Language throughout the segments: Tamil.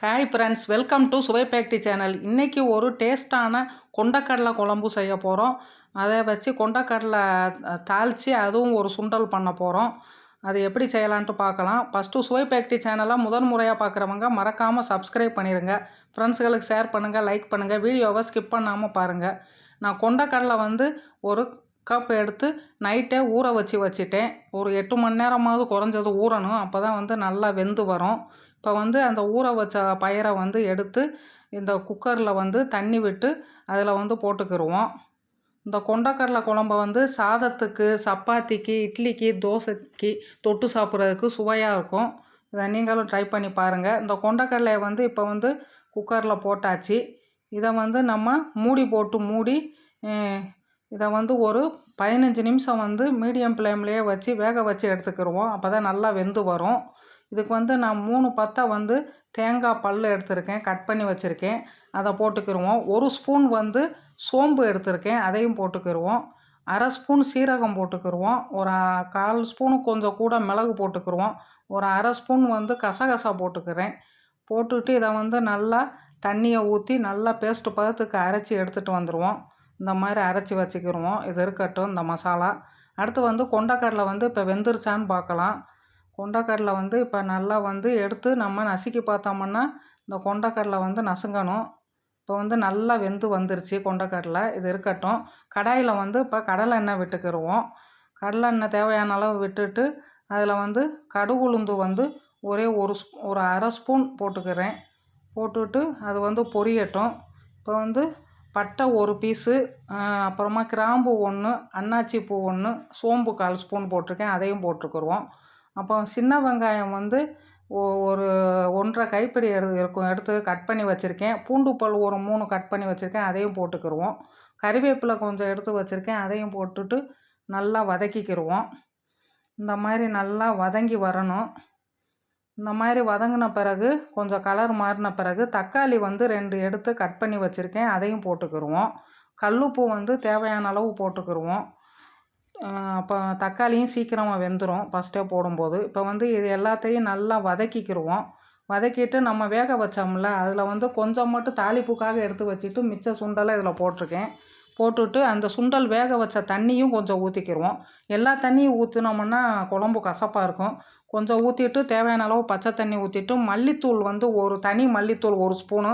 ஹாய் ஃப்ரெண்ட்ஸ் வெல்கம் டு சுவை பேக்டி சேனல் இன்றைக்கி ஒரு டேஸ்ட்டான கொண்டக்கடலை குழம்பு செய்ய போகிறோம் அதை வச்சு கொண்டக்கடலை தாளித்து அதுவும் ஒரு சுண்டல் பண்ண போகிறோம் அது எப்படி செய்யலான்ட்டு பார்க்கலாம். ஃபஸ்ட்டு சுவை பேக்டி சேனலை முதன் முறையாக பார்க்குறவங்க மறக்காமல் சப்ஸ்கிரைப் பண்ணிடுங்க ஃப்ரெண்ட்ஸுகளுக்கு ஷேர் பண்ணுங்கள் லைக் பண்ணுங்கள் வீடியோவை ஸ்கிப் பண்ணாமல் பாருங்கள் நான் கொண்டக்கடலை வந்து ஒரு கப் எடுத்து நைட்டே ஊற வச்சு வச்சுட்டேன். ஒரு எட்டு மணி நேரமாவது குறைஞ்சது ஊறணும். அப்போ தான் வந்து நல்லா வெந்து வரும். இப்போ வந்து அந்த ஊற வச்ச பயிரை வந்து எடுத்து இந்த குக்கரில் வந்து தண்ணி விட்டு அதில் வந்து போட்டுக்கிருவோம். இந்த கொண்டக்கடலை குழம்ப வந்து சாதத்துக்கு சப்பாத்திக்கு இட்லிக்கு தோசைக்கு தொட்டு சாப்பிட்றதுக்கு சுவையாக இருக்கும். இதை நீங்களும் ட்ரை பண்ணி பாருங்கள் இந்த கொண்டக்கடலையை வந்து இப்போ வந்து குக்கரில் போட்டாச்சு. இதை வந்து நம்ம மூடி போட்டு மூடி இதை வந்து ஒரு பதினஞ்சு நிமிஷம் வந்து மீடியம் ஃப்ளேம்லேயே வச்சு வேக வச்சு எடுத்துக்கிடுவோம் அப்போ தான் நல்லா வெந்து வரும். இதுக்கு வந்து நான் மூணு பத்தை வந்து தேங்காய் பல் எடுத்திருக்கேன் கட் பண்ணி வச்சுருக்கேன். அதை போட்டுக்கிடுவோம் ஒரு ஸ்பூன் வந்து சோம்பு எடுத்திருக்கேன் அதையும் போட்டுக்கிடுவோம் அரை ஸ்பூன் சீரகம் போட்டுக்கிடுவோம் ஒரு கால் ஸ்பூனு கொஞ்சம் கூட மிளகு போட்டுக்கிடுவோம் ஒரு அரை ஸ்பூன் வந்து கசகசா போட்டுக்கிறேன். போட்டுட்டு இதை வந்து நல்லா தண்ணியை ஊற்றி நல்லா பேஸ்ட் பதத்துக்கு அரைச்சி எடுத்துகிட்டு வந்துடுவோம் இந்த மாதிரி அரைச்சி வச்சுக்கிடுவோம் இது இருக்கட்டும் இந்த மசாலா. அடுத்து வந்து கொண்டக்கடலை வந்து இப்போ வெந்துருச்சான்னு பார்க்கலாம் கொண்டக்கடலை வந்து இப்போ நல்லா வந்து எடுத்து நம்ம நசுக்கி பார்த்தோம்னா இந்த கொண்டக்கடலை வந்து நசுங்கணும். இப்போ வந்து நல்லா வெந்து வந்துருச்சு கொண்டக்கடலை. இது இருக்கட்டும். கடாயில் வந்து இப்போ கடலை எண்ணெய் விட்டுக்கிருவோம். கடலை எண்ணெய் தேவையான அளவு விட்டுட்டு அதில் வந்து கடுகு உளுந்து வந்து ஒரே ஒரு ஸ்பூ ஒரு அரை ஸ்பூன் போட்டுக்கிறேன். போட்டுட்டு அது வந்து பொரியட்டும். இப்போ வந்து பட்டை ஒரு பீஸு அப்புறமா கிராம்பு ஒன்று அன்னாச்சி பூ ஒன்று சோம்பு கால் ஸ்பூன் போட்டிருக்கேன். அதையும் போட்டுக்கிருவோம். அப்போ சின்ன வெங்காயம் வந்து ஒ- ஒரு ஒன்றரை கைப்பிடி எடு இருக்கும். எடுத்து கட் பண்ணி வச்சுருக்கேன். பூண்டு பல் ஒரு மூணு கட் பண்ணி வச்சுருக்கேன். அதையும் போட்டுக்கிருவோம். கறிவேப்பிலை கொஞ்சம் எடுத்து வச்சுருக்கேன். அதையும் போட்டுட்டு நல்லா வதக்கிக்கிடுவோம் இந்த மாதிரி நல்லா வதங்கி வரணும். இந்த மாதிரி வதங்கின பிறகு கொஞ்சம் கலர் மாறின பிறகு தக்காளி வந்து ரெண்டு எடுத்து கட் பண்ணி வச்சுருக்கேன். அதையும் போட்டுக்கிடுவோம் கல்லுப்பு வந்து தேவையான அளவு போட்டுக்கிருவோம். அப்போ தக்காளியும் சீக்கிரமாக வெந்துடும் ஃபஸ்ட்டே போடும்போது. இப்போ வந்து இது எல்லாத்தையும் நல்லா வதக்கிக்கிடுவோம் வதக்கிட்டு நம்ம வேக வச்சோம்ல அதில் வந்து கொஞ்சம் மட்டும் தாளிப்புக்காக எடுத்து வச்சுட்டு மிச்ச சுண்டலை இதில் போட்டிருக்கேன். போட்டுட்டு அந்த சுண்டல் வேக வச்ச தண்ணியும் கொஞ்சம் ஊற்றிக்கிருவோம் எல்லா தண்ணியும் ஊற்றினோம்னா குழம்பு கசப்பாக இருக்கும். கொஞ்சம் ஊற்றிட்டு தேவையான அளவு பச்சை தண்ணி ஊற்றிட்டு மல்லித்தூள் வந்து ஒரு தனி மல்லித்தூள் ஒரு ஸ்பூனு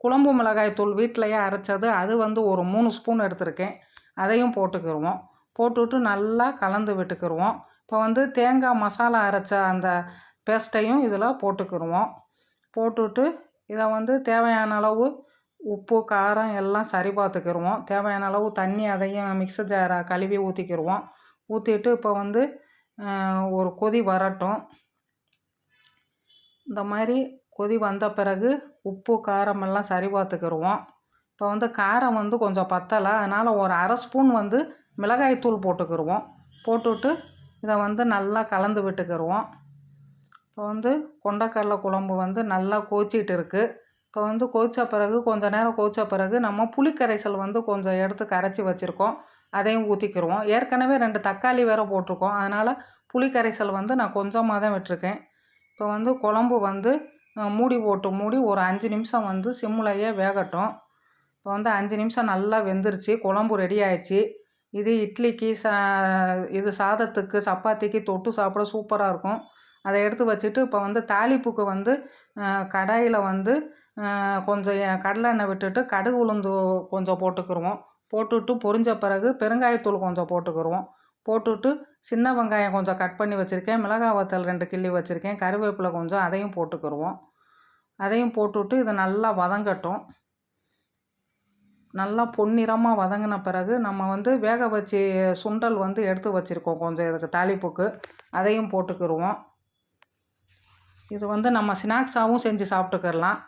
குழம்பு மிளகாய் தூள் வீட்டிலையே அரைச்சது அது வந்து ஒரு மூணு ஸ்பூன் எடுத்திருக்கேன். அதையும் போட்டுக்கிடுவோம் போட்டுவிட்டு நல்லா கலந்து விட்டுக்கிருவோம். இப்போ வந்து தேங்காய் மசாலா அரைச்ச அந்த பேஸ்ட்டையும் இதில் போட்டுக்கிடுவோம் போட்டுவிட்டு இதை வந்து தேவையான அளவு உப்பு காரம் எல்லாம் சரி பார்த்துக்கிருவோம். தேவையான அளவு தண்ணி அதையும் மிக்ஸர் ஜாரை கழுவி ஊற்றிக்கிருவோம் ஊற்றிட்டு இப்போ வந்து ஒரு கொதி வரட்டும். இந்த மாதிரி கொதி வந்த பிறகு உப்பு காரமெல்லாம் சரி பார்த்துக்கிருவோம். இப்போ வந்து காரம் வந்து கொஞ்சம் பத்தலை. அதனால் ஒரு அரை ஸ்பூன் வந்து மிளகாய்த்தூள் போட்டுக்கிருவோம். போட்டுவிட்டு இதை வந்து நல்லா கலந்து விட்டுக்கிருவோம். இப்போ வந்து கொண்டக்கடலை குழம்பு வந்து நல்லா கொதிச்சிட்டு இருக்குது இப்போ வந்து கொதிச்ச பிறகு கொஞ்சம் நேரம் கொதிச்ச பிறகு நம்ம புளிக்கரைசல் வந்து கொஞ்சம் எடுத்து கரைச்சி வச்சுருக்கோம். அதையும் ஊற்றிக்கிருவோம் ஏற்கனவே ரெண்டு தக்காளி வேற போட்டிருக்கோம். அதனால் புளிக்கரைசல் வந்து நான் கொஞ்சமாக தான் விட்டிருக்கேன். இப்போ வந்து குழம்பு வந்து மூடி போட்டு மூடி ஒரு அஞ்சு நிமிஷம் வந்து சிம்முலையே வேகட்டும். இப்போ வந்து அஞ்சு நிமிஷம் நல்லா வெந்துருச்சு. குழம்பு ரெடி ஆயிடுச்சு. இது இட்லிக்கு சா இது சாதத்துக்கு சப்பாத்திக்கு தொட்டு சாப்பிட சூப்பராக இருக்கும். அதை எடுத்து வச்சுட்டு இப்போ வந்து தாளிப்புக்கு வந்து கடாயில் வந்து கொஞ்சம் எ- கடலை எண்ணெய் விட்டுட்டு கடுகு உளுந்து கொஞ்சம் போட்டுக்கிருவோம். போட்டுட்டு பொரிஞ்ச பிறகு பெருங்காயத்தூள் கொஞ்சம் போட்டுக்கிருவோம். போட்டுட்டு சின்ன வெங்காயம் கொஞ்சம் கட் பண்ணி வச்சுருக்கேன். மிளகாய் வத்தல் ரெண்டு கிள்ளி வச்சுருக்கேன். கருவேப்பிலை கொஞ்சம் அதையும் போட்டுக்கிருவோம். அதையும் போட்டுவிட்டு இது நல்லா வதங்கட்டும். நல்லா பொன்னிறமாக வதங்கின பிறகு நம்ம வந்து வேக வச்சு சுண்டல் வந்து எடுத்து வச்சுருக்கோம் கொஞ்சம். இதுக்கு தாளிப்புக்கு அதையும் போட்டுக்கிருவோம். இது வந்து நம்ம ஸ்நாக்ஸாகவும் செஞ்சு சாப்பிட்டுக்கிடலாம்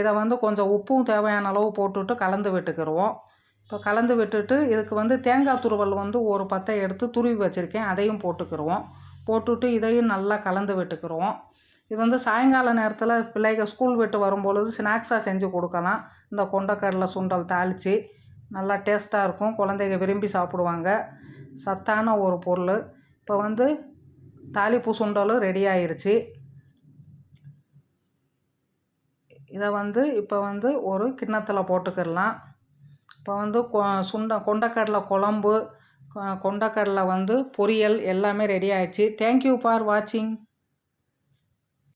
இதை வந்து கொஞ்சம் உப்பும் தேவையான அளவு போட்டுவிட்டு கலந்து விட்டுக்கிருவோம். இப்போ கலந்து விட்டுட்டு இதுக்கு வந்து தேங்காய் துருவல் வந்து ஒரு பத்தை எடுத்து துருவி வச்சுருக்கேன். அதையும் போட்டுக்கிருவோம். போட்டுவிட்டு இதையும் நல்லா கலந்து விட்டுக்கிருவோம். இது வந்து சாயங்கால நேரத்தில் பிள்ளைகள் ஸ்கூல் விட்டு வரும்பொழுது ஸ்நாக்ஸாக செஞ்சு கொடுக்கலாம். இந்த கொண்டக்கடலை சுண்டல் தாளித்து நல்லா டேஸ்ட்டாக இருக்கும். குழந்தைங்க விரும்பி சாப்பிடுவாங்க. சத்தான ஒரு பொருள். இப்போ வந்து தாளிப்பு சுண்டலும் ரெடி ஆயிருச்சு. இதை வந்து இப்போ வந்து ஒரு கிண்ணத்தில் போட்டுக்கிடலாம். இப்போ வந்து கொ சுண்ட கொண்டக்கடலை குழம்பு கொண்டக்கடலை வந்து பொரியல் எல்லாமே ரெடி ஆயிடுச்சு தேங்க்யூ ஃபார் வாட்சிங்